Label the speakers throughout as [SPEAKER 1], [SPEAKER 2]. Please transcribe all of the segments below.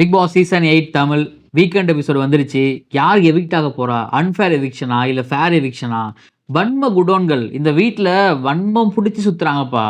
[SPEAKER 1] Big Boss season eight Tamil weekend episode வந்துருச்சு. யார் evict ஆக போகிறா அன்ஃபேர் எவிக்ஷனா இல்லை ஃபேர் எவிக்ஷனா வன்ம குடோன்கள். இந்த வீட்டில் வன்மம் பிடிச்சி சுற்றுறாங்கப்பா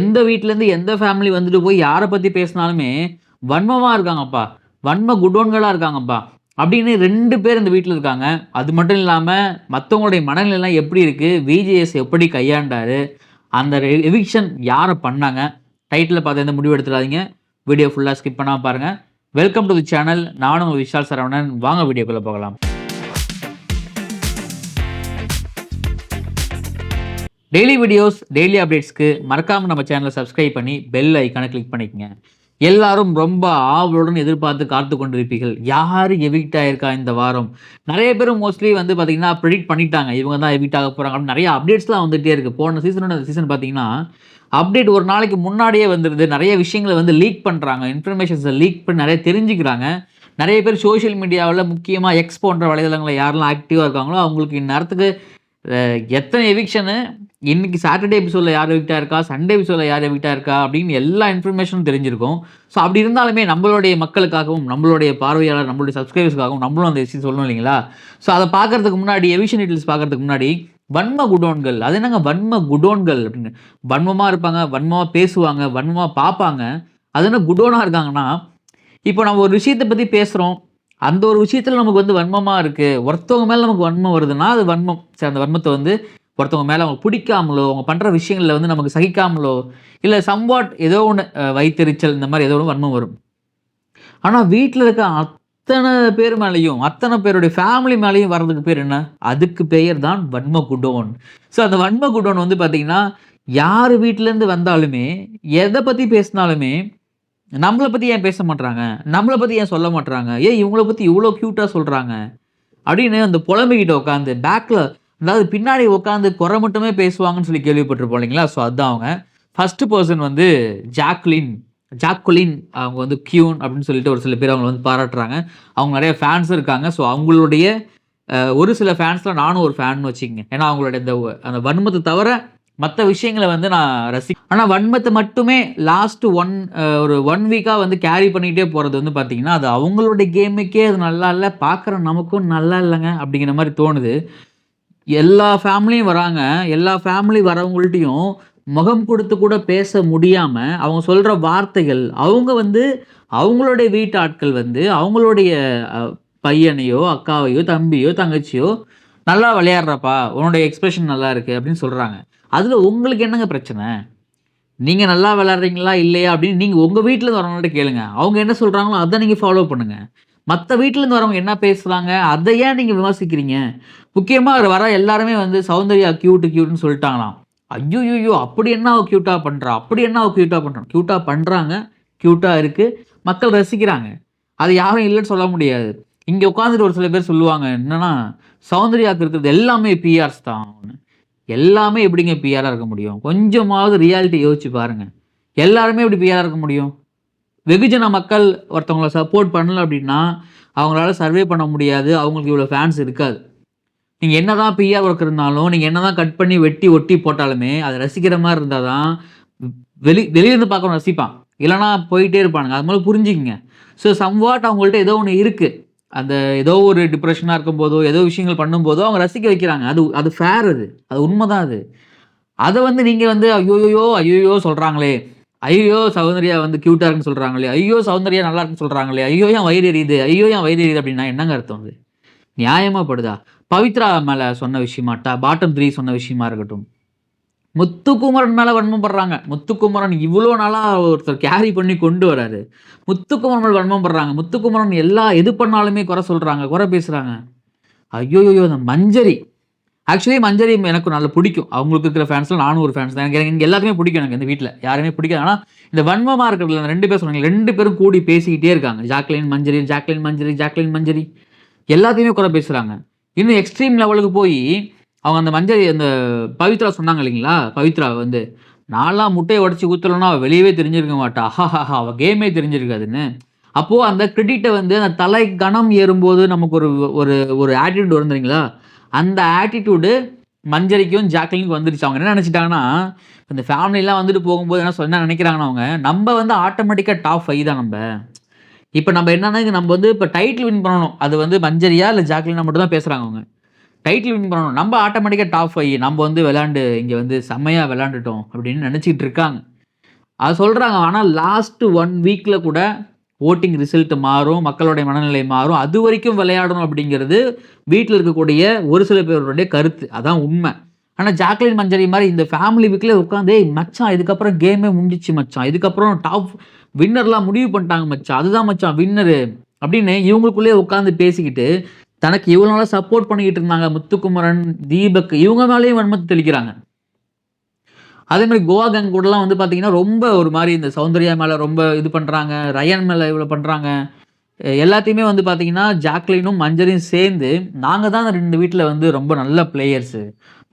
[SPEAKER 1] எந்த வீட்டிலேருந்து எந்த ஃபேமிலி வந்துட்டு போய் யாரை பற்றி பேசினாலுமே வன்மமாக இருக்காங்கப்பா. வன்ம குடோன்களாக இருக்காங்கப்பா. அப்படின்னு ரெண்டு பேர் இந்த வீட்டில் இருக்காங்க. அது மட்டும் இல்லாமல் மற்றவங்களுடைய மனநிலைலாம் எப்படி இருக்குது விஜிஎஸ் எப்படி கையாண்டாரு? அந்த எவிக்ஷன் யாரை பண்ணாங்க? டைட்டில் பார்த்து எந்த முடிவு எடுத்துடாதீங்க. வீடியோ ஃபுல்லாக ஸ்கிப் பண்ணாமல் பாருங்கள் வெல்கம் டு தி சேனல் நானும் விஷால் சரவணன். வாங்க வீடியோக்குள்ளே போகலாம். டெய்லி வீடியோஸ் டெய்லி அப்டேட்ஸ்க்கு மறக்காமல் நம்ம சேனலை சப்ஸ்கிரைப் பண்ணி பெல் ஐக்கானை கிளிக் பண்ணிக்கங்க. எல்லாரும் ரொம்ப ஆவலுடன் எதிர்பார்த்து காத்து கொண்டிருப்பீர்கள். யார் எவிக்ட் ஆயிருக்கா இந்த வாரம்? நிறைய பேர் மோஸ்ட்லி வந்து பார்த்தீங்கன்னா ப்ரிடிக்ட் பண்ணிட்டாங்க. இவங்க தான் எவிக்ட் ஆக போகிறாங்க அப்படின்னு நிறைய அப்டேட்ஸ்லாம் வந்துகிட்டே இருக்குது போன சீசனோட சீசன் பார்த்தீங்கன்னா அப்டேட் ஒரு நாளைக்கு முன்னாடியே வந்துடுது நிறைய விஷயங்களை வந்து லீக் பண்ணுறாங்க இன்ஃபர்மேஷன்ஸை லீக் பண்ணி நிறைய தெரிஞ்சுக்கிறாங்க. நிறைய பேர் சோஷியல் மீடியாவில் முக்கியமாக எக்ஸ் போன்ற வலைதளங்களை யாரெல்லாம் ஆக்டிவாக இருக்காங்களோ அவங்களுக்கு இந்நேரத்துக்கு எத்தனை எவிக்ஷனு இன்னைக்கு சாட்டர்டே எபிசோடில் யார் எவிக்டாக இருக்கா? சண்டே எபிசோடில் யார் எவிக்டாக இருக்கா? அப்படின்னு எல்லா இன்ஃபர்மேஷனும் தெரிஞ்சிருக்கும். ஸோ அப்படி இருந்தாலுமே நம்மளுடைய மக்களுக்காகவும் நம்மளுடைய பார்வையாளர் நம்மளுடைய சப்ஸ்கிரைபர்ஸ்க்காகவும் நம்மளும் அந்த விஷயம் சொல்லணும் இல்லைங்களா? ஸோ அதை பார்க்கறதுக்கு முன்னாடி எவிஷன் டீட்டெயில்ஸ் பார்க்கறதுக்கு முன்னாடி வன்ம குடோன்கள் அது என்னங்க வன்ம குடோன்கள் அப்படின்னு. வன்மமாக இருப்பாங்க வன்மமாக பேசுவாங்க வன்மமாக பார்ப்பாங்க. அது என்ன குடோனாக இருக்காங்கன்னா இப்போ நம்ம ஒரு விஷயத்தை பற்றி பேசுகிறோம் அந்த ஒரு விஷயத்தில் நமக்கு வந்து வன்மமாக இருக்குது ஒருத்தவங்க மேலே நமக்கு வன்மம் வருதுன்னா அது வன்மம். சரி அந்த வன்மத்தை வந்து ஒருத்தவங்க மேலே அவங்க பிடிக்காமலோ அவங்க பண்ணுற விஷயங்களில் வந்து நமக்கு சகிக்காமலோ இல்லை சம்வாட் ஏதோ ஒன்று வைத்தெரிச்சல் இந்த மாதிரி ஏதோ ஒன்று வன்மம் வரும். ஆனால் வீட்டில் இருக்க அத்தனை பேர் மேலேயும் அத்தனை பேருடைய ஃபேமிலி மேலேயும் வர்றதுக்கு பேர் என்ன? அதுக்கு பெயர் தான் வன்ம குடோன் ஸோ அந்த வன்ம குடோன் வந்து பார்த்திங்கன்னா யார் வீட்டிலேருந்து வந்தாலுமே எதை பற்றி பேசினாலுமே நம்மளை பற்றி ஏன் பேச மாட்றாங்க? நம்மளை பற்றி ஏன் சொல்ல மாட்டுறாங்க ஏன் இவங்கள பற்றி இவ்வளோ க்யூட்டாக சொல்கிறாங்க அப்படின்னு அந்த புலம்பிக்கிட்ட உட்காந்து பேக்கில் அதாவது பின்னாடி உட்காந்து குறை மட்டுமே பேசுவாங்கன்னு சொல்லி கேள்விப்பட்டிருப்போம் இல்லைங்களா? ஸோ அதுதான் அவங்க. ஃபஸ்ட்டு பர்சன் வந்து ஜாக்லின் ஜாக்குலின் அவங்க வந்து கியூன் அப்படின்னு சொல்லிட்டு ஒரு சில பேர் அவங்களை வந்து பாராட்டுறாங்க. அவங்க நிறைய ஃபேன்ஸ் இருக்காங்க. ஸோ அவங்களுடைய ஒரு சில ஃபேன்ஸில் நானும் ஒரு ஃபேன் வச்சுக்கங்க. ஏன்னா அவங்களுடைய இந்த அந்த வன்மத்தை தவிர மற்ற விஷயங்களை வந்து நான் ரசி ஆனால் வன்மத்தை மட்டுமே லாஸ்ட் ஒன் ஒரு ஒன் வீக்காக வந்து கேரி பண்ணிக்கிட்டே போகிறது வந்து பார்த்தீங்கன்னா அது அவங்களுடைய கேமுக்கே அது நல்லா இல்லை பார்க்குற நமக்கும் நல்லா இல்லைங்க அப்படிங்கிற மாதிரி தோணுது. எல்லா ஃபேமிலியும் வராங்க. எல்லா ஃபேமிலி வரவங்கள்ட்டையும் முகம் கொடுத்து கூட பேச முடியாமல் அவங்க சொல்கிற வார்த்தைகள் அவங்க வந்து அவங்களுடைய வீட்டு ஆட்கள் வந்து அவங்களுடைய பையனையோ அக்காவையோ தம்பியோ தங்கச்சியோ நல்லா விளையாடுறப்பா உன்னோடைய எக்ஸ்பிரஷன் நல்லா இருக்குது அப்படின்னு சொல்கிறாங்க அதில் உங்களுக்கு என்னங்க பிரச்சனை? நீங்கள் நல்லா விளையாடுறீங்களா இல்லையா அப்படின்னு நீங்கள் உங்கள் வீட்டிலேருந்து வரவங்கள்ட்ட கேளுங்க. அவங்க என்ன சொல்கிறாங்களோ அதை நீங்கள் ஃபாலோ பண்ணுங்கள் மற்ற வீட்டிலேருந்து வரவங்க என்ன பேசுகிறாங்க அதை ஏன் நீங்கள் விமர்சிக்கிறீங்க? முக்கியமாக வர எல்லாருமே வந்து சௌந்தர்யா க்யூட்டு க்யூட்னு சொல்லிட்டாங்களாம். ஐயோ ஐயோ அப்படி என்ன அவ க்யூட்டாக பண்ணுறா அப்படி என்ன அவ க்யூட்டாக பண்ணுறான் க்யூட்டாக பண்ணுறாங்க க்யூட்டாக இருக்குது மக்கள் ரசிக்கிறாங்க. அது யாரும் இல்லைன்னு சொல்ல முடியாது. இங்கே உட்காந்துட்டு ஒரு சில பேர் சொல்லுவாங்க என்னன்னா சௌந்தர்யாவுக்கு இருக்கிறது எல்லாமே பிஆர்ஸ் தான் எல்லாமே எப்படிங்க பிஆராக இருக்க முடியும்? கொஞ்சமாவது ரியாலிட்டி யோசிச்சு பாருங்கள் எல்லாருமே எப்படி பிஆராக இருக்க முடியும்? வெகுஜன மக்கள் ஒருத்தவங்களை சப்போர்ட் பண்ணல அப்படின்னா அவங்களால சர்வே பண்ண முடியாது. அவங்களுக்கு இவ்வளோ ஃபேன்ஸ் இருக்காது. நீங்கள் என்ன தான் பிஆர் ஒர்க் இருந்தாலும் நீங்கள் என்ன தான் கட் பண்ணி வெட்டி ஒட்டி போட்டாலுமே அதை ரசிக்கிற மாதிரி இருந்தால் தான் வெளி வெளியிருந்து பார்க்கணும் ரசிப்பான். இல்லைனா போயிட்டே இருப்பானுங்க. அது மாதிரி புரிஞ்சுக்கிங்க. ஸோ சம்வாட் அவங்கள்ட்ட ஏதோ ஒன்று இருக்குது அந்த ஏதோ ஒரு டிப்ரெஷனாக இருக்கும்போதோ ஏதோ விஷயங்கள் பண்ணும்போதோ அவங்க ரசிக்க வைக்கிறாங்க. அது அது ஃபேர் அது. அது உண்மை தான் அது. அதை வந்து நீங்கள் வந்து ஐயோயோ ஐயோயோ சொல்கிறாங்களே ஐயோ சௌந்தர்யா வந்து க்யூட்டாக இருக்குன்னு சொல்கிறாங்களே ஐயோ சௌந்தர்யா நல்லா இருக்குன்னு சொல்கிறாங்களே ஐயோ என் வயிறு எரியுது. ஐயோ என் வயிறு எரியுது அப்படின்னா என்னங்க அர்த்தம் அது? நியாயமாகப்படுதா படுதா பவித்ரா மேலே சொன்ன விஷயமாட்டா பாட்டம் த்ரீ சொன்ன விஷயமா இருக்கட்டும். முத்துக்குமரன் மேலே வன்மப்படுறாங்க. முத்துக்குமரன் இவ்வளோ நாளாக ஒருத்தர் கேரி பண்ணி கொண்டு வராரு. முத்துக்குமரன் மேலே வன்மப்படுறாங்க. முத்துக்குமரன் எல்லா எது பண்ணாலுமே குறை சொல்கிறாங்க குறை பேசுகிறாங்க ஐயோயோ அந்த மஞ்சரி. ஆக்சுவலி மஞ்சரி எனக்கு நல்லா பிடிக்கும். அவங்களுக்கு இருக்கிற ஃபேன்ஸில் நானும் ஒரு ஃபேன்ஸ் தான். எனக்கு எனக்கு எல்லாத்துக்குமே பிடிக்கும் எனக்கு இந்த வீட்டில் யாருமே பிடிக்காது. ஆனால் இந்த வன்மமாக இருக்கிறதுல ரெண்டு பேர் சொன்னாங்க. ரெண்டு பேரும் கூடி பேசிக்கிட்டே இருக்காங்க. Jacqueline Manjari Jacqueline Manjari Jacqueline Manjari. எல்லாத்தையுமே குறை பேசுகிறாங்க இன்னும் எக்ஸ்ட்ரீம் லெவலுக்கு போய் அவங்க அந்த மஞ்சரி அந்த பவித்ரா சொன்னாங்க இல்லைங்களா? பவித்ரா வந்து நாலாம் முட்டையை உடச்சி ஊற்றலன்னா அவள் வெளியவே தெரிஞ்சிருக்க மாட்டா. ஆஹா அவள் கேமே தெரிஞ்சிருக்காதுன்னு. அப்போது அந்த கிரெடிட்டை வந்து அந்த தலை கணம் ஏறும்போது நமக்கு ஒரு ஒரு ஒரு ஆட்டிடியூட் வருந்துறீங்களா அந்த ஆட்டிடியூடு மஞ்சரிக்கும் ஜாக்லினுக்கும் வந்துருச்சு. அவங்க என்ன நினச்சிட்டாங்கன்னா இந்த ஃபேமிலிலாம் வந்துட்டு போகும்போது என்ன சொன்ன நினைக்கிறாங்கன்னா அவங்க நம்ம வந்து ஆட்டோமேட்டிக்காக டாப் ஃபைவ் தான் நம்ம. இப்போ நம்ம என்னன்னா நம்ம வந்து இப்போ டைட்டில் வின் பண்ணணும். அது வந்து மஞ்சரியா இல்லை ஜாக்லினா மட்டும் தான் பேசுகிறாங்க அவங்க. டைட்டில் வின் பண்ணணும். நம்ம ஆட்டோமேட்டிக்காக டாப் ஃபைவ் நம்ம வந்து விளாண்டு இங்கே வந்து செம்மையாக விளாண்டுட்டோம் அப்படின்னு நினச்சிக்கிட்டு இருக்காங்க. அது சொல்கிறாங்க ஆனால் லாஸ்ட்டு ஒன் வீக்கில் கூட ஓட்டிங் ரிசல்ட் மாறும் மக்களுடைய மனநிலை மாறும். அது வரைக்கும் விளையாடணும் அப்படிங்கிறது வீட்டில் இருக்கக்கூடிய ஒரு சில பேருடைய கருத்து. அதான் உண்மை. ஆனால் ஜாக்லின் மஞ்சரி மாதிரி இந்த ஃபேமிலி வீக்கில் உட்காந்து மச்சான் இதுக்கப்புறம் கேமே முடிஞ்சிச்சு மச்சான். இதுக்கப்புறம் டாப் வின்னர்லாம் முடிவு பண்ணிட்டாங்க மச்சான். அதுதான் மச்சான் வின்னரு அப்படின்னு இவங்களுக்குள்ளேயே உட்காந்து பேசிக்கிட்டு தனக்கு இவ்வளோ நாளாக சப்போர்ட் பண்ணிக்கிட்டு இருந்தாங்க முத்துக்குமரன் தீபக் இவங்க மேலேயும் வன்மத்தை தெளிக்கிறாங்க. அதே மாதிரி கோவா கேங் கூடலாம் வந்து பார்த்தீங்கன்னா ரொம்ப ஒரு மாதிரி இந்த சௌந்தர்யா மேலே ரொம்ப இது பண்ணுறாங்க ரயன் மேலே இவ்வளோ பண்ணுறாங்க எல்லாத்தையுமே வந்து பார்த்தீங்கன்னா ஜாக்லினும் மஞ்சரியும் சேர்ந்து நாங்கள் தான் ரெண்டு வீட்டில் வந்து ரொம்ப நல்ல பிளேயர்ஸு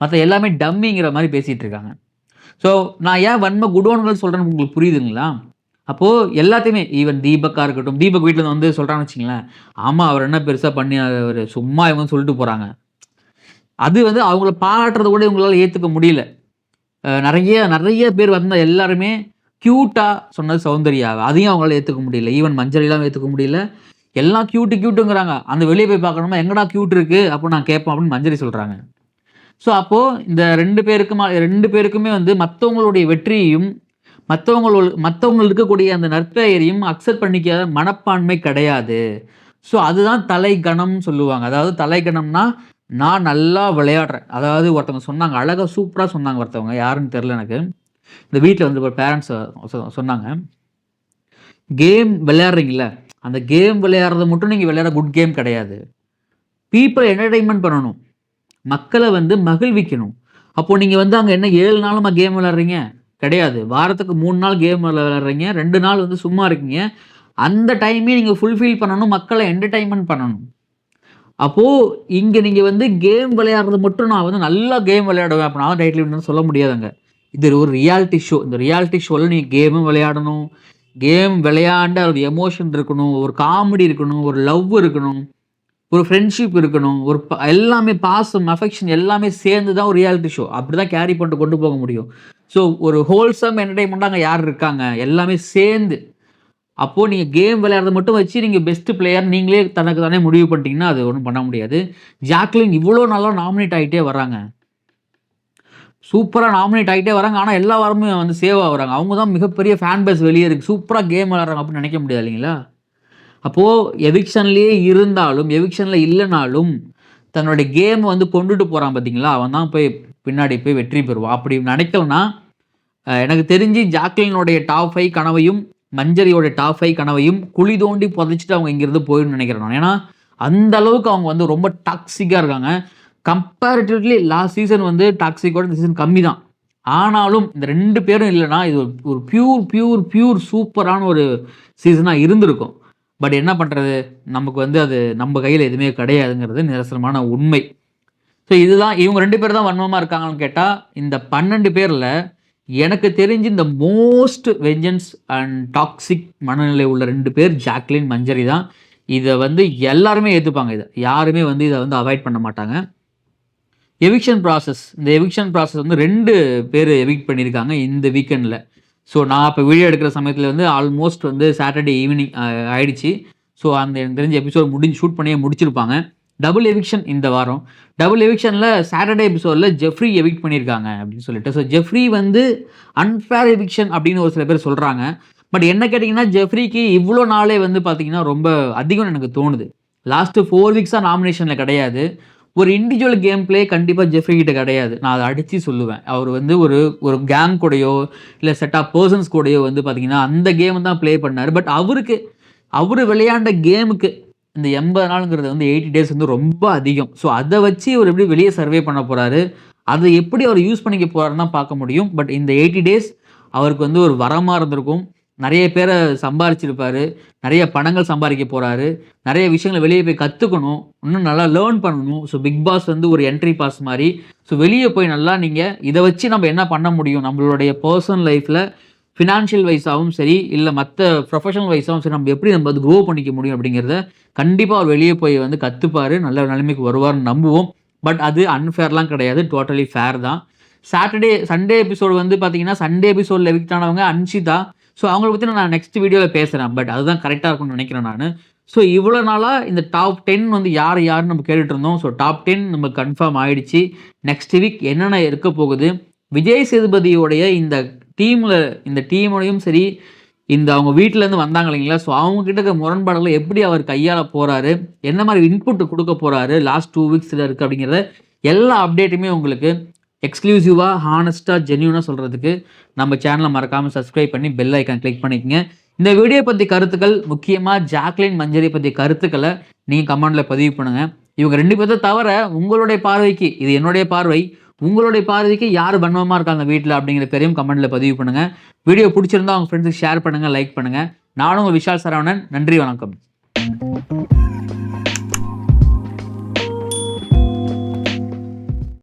[SPEAKER 1] மற்ற எல்லாமே டம்மிங்கிற மாதிரி பேசிகிட்டு இருக்காங்க. ஸோ நான் ஏன் வன்ம குடோன்கள் சொல்கிறேன்னு உங்களுக்கு புரியுதுங்களா? அப்போது எல்லாத்தையுமே ஈவன் தீபக்காக இருக்கட்டும் தீபக் வீட்டில் வந்து சொல்கிறான்னு வச்சிங்களேன் ஆமாம் அவர் என்ன பெருசாக பண்ணி அவர் சும்மா இவங்க சொல்லிட்டு போகிறாங்க அது வந்து அவங்கள பாராட்டுறது கூட இவங்களால ஏற்றுக்க முடியல. நிறைய நிறைய பேர் வந்த எல்லாருமே க்யூட்டாக சொன்னது சௌந்தர்யாவை அதையும் அவங்களால ஏற்றுக்க முடியல. ஈவன் மஞ்சளிலாம் ஏற்றுக்க முடியல. எல்லாம் க்யூட்டு க்யூட்டுங்கிறாங்க அந்த வெளியே போய் பார்க்கணுமா? எங்கடா க்யூட் இருக்குது அப்போ நான் கேட்பேன் அப்படின்னு மஞ்சரி சொல்கிறாங்க ஸோ அப்போது இந்த ரெண்டு பேருக்குமா ரெண்டு பேருக்குமே வந்து மற்றவங்களுடைய வெற்றியையும் மற்றவங்களோட மற்றவங்களுக்கு இருக்கக்கூடிய அந்த நற்பெயரையும் அக்செப்ட் பண்ணிக்காத மனப்பான்மை கிடையாது. ஸோ அதுதான் தலைகணம் சொல்லுவாங்க. அதாவது தலைகணம்னா நான் நல்லா விளையாடுறேன். அதாவது ஒருத்தவங்க சொன்னாங்க அழகாக சூப்பராக சொன்னாங்க ஒருத்தவங்க. யாருன்னு தெரில எனக்கு. இந்த வீட்டில் வந்து பேரண்ட்ஸ் சொன்னாங்க. கேம் விளையாடுறீங்கள அந்த கேம் விளையாடுறது மட்டும் நீங்கள் விளையாட குட் கேம் கிடையாது. பீப்புள் என்டர்டைன்மெண்ட் பண்ணணும். மக்களை வந்து மகிழ்விக்கணும். அப்போது நீங்கள் வந்து அங்கே என்ன ஏழு நாளுமா கேம் விளாட்றீங்க கிடையாது. வாரத்துக்கு மூணு நாள் கேம் விளாட்றீங்க ரெண்டு நாள் வந்து சும்மா இருக்கீங்க. அந்த டைமே நீங்கள் ஃபுல்ஃபில் பண்ணணும். மக்களை என்டர்டைன்மெண்ட் பண்ணணும். அப்போது இங்கே நீங்கள் வந்து கேம் விளையாடுறது மட்டும் நான் வந்து நல்லா கேம் விளையாடுவேன். அப்போ நான் டைட்டில் சொல்ல முடியாதுங்க இது ஒரு ரியாலிட்டி ஷோ இந்த ரியாலிட்டி ஷோவில் நீங்கள் கேமும் விளையாடணும். கேம் விளையாண்ட ஒரு எமோஷன் இருக்கணும். ஒரு காமெடி இருக்கணும். ஒரு லவ் இருக்கணும். ஒரு ஃப்ரெண்ட்ஷிப் இருக்கணும் ஒரு ப- எல்லாமே பாசம் அஃபெக்ஷன் எல்லாமே சேர்ந்து தான் ஒரு ரியாலிட்டி ஷோ அப்படி தான் கேரி பண்ணிட்டு கொண்டு போக முடியும். ஸோ ஒரு ஹோல்சம் என்டர்டைன்மெண்ட்டாக அங்கே யார் இருக்காங்க? எல்லாமே சேர்ந்து. அப்போது நீங்கள் கேம் விளையாடுறத மட்டும் வச்சு நீங்கள் பெஸ்ட் பிளேயர் நீங்களே தனக்கு தானே முடிவு பண்ணிட்டீங்கன்னா அது ஒன்றும் பண்ண முடியாது. ஜாக்லின் இவ்வளோ நல்லா நாமினேட் ஆகிட்டே வராங்க சூப்பராக நாமினேட் ஆகிட்டே வராங்க ஆனால் எல்லா வாரமும் வந்து சேவ் ஆகுறாங்க அவங்க தான் மிகப்பெரிய ஃபேன் பேஸ் வெளியே இருக்குது சூப்பராக கேம் விளாட்றாங்க அப்படின்னு நினைக்க முடியாது இல்லைங்களா? அப்போது எவிக்ஷன்லேயே இருந்தாலும் எவிக்ஷனில் இல்லைனாலும் தன்னுடைய கேம் வந்து கொண்டுட்டு போகிறான் பார்த்தீங்களா அவன் தான் போய் பின்னாடி போய் வெற்றி பெறுவான். அப்படி நினைக்கலனா எனக்கு தெரிஞ்சு ஜாக்லினுடைய டாப் ஃபைவ் கனவையும் மஞ்சரியோட டாப் ஃபைவ் கனவையும் குழி தோண்டி புதைச்சிட்டு அவங்க இங்கேருந்து போயிடும் நினைக்கிறேன் நான். ஏன்னா அந்த அளவுக்கு அவங்க வந்து ரொம்ப டாக்ஸிக்காக இருக்காங்க. கம்பேரிட்டிவ்லி லாஸ்ட் சீசன் வந்து டாக்ஸிக்கோட இந்த சீசன் கம்மி தான். ஆனாலும் இந்த ரெண்டு பேரும் இல்லைன்னா இது ஒரு- ஒரு பியூர் பியூர் பியூர் சூப்பரான ஒரு சீசனாக இருந்திருக்கும். பட் என்ன பண்ணுறது நமக்கு வந்து அது நம்ம கையில் எதுவுமே கிடையாதுங்கிறது நிரசனமான உண்மை. ஸோ இதுதான் இவங்க ரெண்டு பேர் தான் வன்மமாக இருக்காங்கன்னு கேட்டால் இந்த பன்னெண்டு பேரில் எனக்கு தெரிஞ்சு இந்த மோஸ்ட் வெஞ்சன்ஸ் அண்ட் டாக்ஸிக் மனநிலை உள்ள ரெண்டு பேர் ஜாக்லின் மஞ்சரி தான். இதை வந்து எல்லாருமே ஏற்றுப்பாங்க இதை. யாருமே வந்து இதை வந்து அவாய்ட் பண்ண மாட்டாங்க. எவிக்ஷன் ப்ராசஸ் இந்த எவிக்ஷன் ப்ராசஸ் வந்து ரெண்டு பேர் எவிக்ட் பண்ணியிருக்காங்க இந்த வீக்கெண்டில் ஸோ நான் இப்போ வீடியோ எடுக்கிற சமயத்தில் வந்து ஆல்மோஸ்ட் வந்து சாட்டர்டே ஈவினிங் ஆயிடுச்சு. ஸோ அந்த எனக்கு தெரிஞ்ச எபிசோட் முடிஞ்சு ஷூட் பண்ணியே முடிச்சிருப்பாங்க. டபுள் எவிக்ஷன் இந்த வாரம். டபுள் எவிக்ஷனில் சாட்டர்டே எபிசோடில் ஜெஃப்ரி எவிக்ட் பண்ணியிருக்காங்க அப்படின்னு சொல்லிட்டு. ஸோ ஜெஃப்ரி வந்து அன்ஃபேர் எவிக்ஷன் அப்படின்னு ஒரு சில பேர் சொல்கிறாங்க பட் என்ன கேட்டிங்கன்னா ஜெஃப்ரிக்கு இவ்வளோ நாளே வந்து பார்த்தீங்கன்னா ரொம்ப அதிகம் எனக்கு தோணுது. லாஸ்ட்டு ஃபோர் வீக்ஸாக நாமினேஷனில் கிடையாது. ஒரு இண்டிவிஜுவல் கேம் ப்ளே கண்டிப்பாக ஜெஃப்ரி கிட்ட கிடையாது. நான் அதை அடித்து சொல்லுவேன். அவர் வந்து ஒரு ஒரு கேங் கூடயோ இல்லை செட் ஆஃப் பர்சன்ஸ் கூடயோ வந்து பார்த்தீங்கன்னா அந்த கேம் தான் ப்ளே பண்ணார். பட் அவருக்கு அவர் விளையாண்ட கேமுக்கு இந்த எண்பது நாளுங்கிறது வந்து எயிட்டி டேஸ் வந்து ரொம்ப அதிகம். ஸோ அதை வச்சு அவர் எப்படி வெளியே சர்வே பண்ண போகிறாரு அதை எப்படி அவர் யூஸ் பண்ணிக்க போகிறாருன்னு தான் பார்க்க முடியும். பட் இந்த எயிட்டி டேஸ் அவருக்கு வந்து ஒரு வரமாக இருந்திருக்கும். நிறைய பேரை சம்பாரிச்சிருப்பாரு நிறைய பணங்கள் சம்பாதிக்க போகிறாரு நிறைய விஷயங்களை வெளியே போய் கற்றுக்கணும் இன்னும் நல்லா லேர்ன் பண்ணணும். ஸோ பிக் பாஸ் வந்து ஒரு என்ட்ரி பாஸ் மாதிரி. ஸோ வெளியே போய் நல்லா நீங்கள் இதை வச்சு நம்ம என்ன பண்ண முடியும்? நம்மளுடைய பர்சனல் லைஃப்பில் ஃபினான்ஷியல் வைஸாகவும் சரி இல்லை மற்ற ப்ரொஃபஷனல் வைஸாகவும் சரி நம்ம எப்படி நம்ம வந்து க்ரோ பண்ணிக்க முடியும் அப்படிங்கிறத கண்டிப்பாக அவர் வெளியே போய் வந்து கற்றுப்பார் நல்ல நிலைமைக்கு வருவார்னு நம்புவோம். பட் அது அன்ஃபேர்லாம் கிடையாது. டோட்டலி ஃபேர் தான். சாட்டர்டே சண்டே எபிசோடு வந்து பார்த்தீங்கன்னா சண்டே எபிசோடில் எவிக்ட் ஆனவங்க அன்ஷிதா. ஸோ அவங்கள பற்றி நான் நெக்ஸ்ட் வீடியோவில் பேசுகிறேன் பட் அதுதான் கரெக்டாக இருக்கும்னு நினைக்கிறேன் நான். ஸோ இவ்வளோ நாளாக இந்த டாப் டென் வந்து யார் யாருன்னு நம்ம கேட்டுட்டு இருந்தோம். ஸோ டாப் டென் நம்ம கன்ஃபார்ம் ஆயிடுச்சு. நெக்ஸ்ட் வீக் என்னென்ன இருக்க போகுது? விஜய் சேதுபதியோடைய இந்த டீமில் இந்த டீமோடையும் சரி இந்த அவங்க வீட்டிலேருந்து வந்தாங்க இல்லைங்களா? ஸோ அவங்கக்கிட்ட இருக்க முரண்பாடுகளை எப்படி அவர் கையாள போகிறாரு என்ன மாதிரி இன்புட் கொடுக்க போகிறாரு லாஸ்ட் டூ வீக்ஸில் இருக்குது அப்படிங்கிறத எல்லா அப்டேட்டுமே உங்களுக்கு எக்ஸ்க்ளூசிவாக ஹானஸ்ட்டாக ஜென்யூனாக சொல்கிறதுக்கு நம்ம சேனலை மறக்காமல் சப்ஸ்கிரைப் பண்ணி பெல் ஐக்கான் கிளிக் பண்ணிக்கங்க. இந்த வீடியோ பற்றி கருத்துக்கள் முக்கியமாக ஜாக்லின் மஞ்சரி பற்றி கருத்துக்களை நீங்கள் கமெண்டில் பதிவு பண்ணுங்கள் இவங்க ரெண்டு பேர்த்த தவிர உங்களுடைய பார்வைக்கு இது என்னுடைய பார்வை உங்களுடைய பார்வைக்கு யார் வன்மமாக இருக்காங்க வீட்டில் அப்படிங்கிற பெரியும் கமெண்ட்டில் பதிவு பண்ணுங்கள் வீடியோ பிடிச்சிருந்தா உங்கள் ஃப்ரெண்ட்ஸுக்கு ஷேர் பண்ணுங்கள் லைக் பண்ணுங்கள் நானும் உங்கள் விஷால் சரவணன் நன்றி வணக்கம்.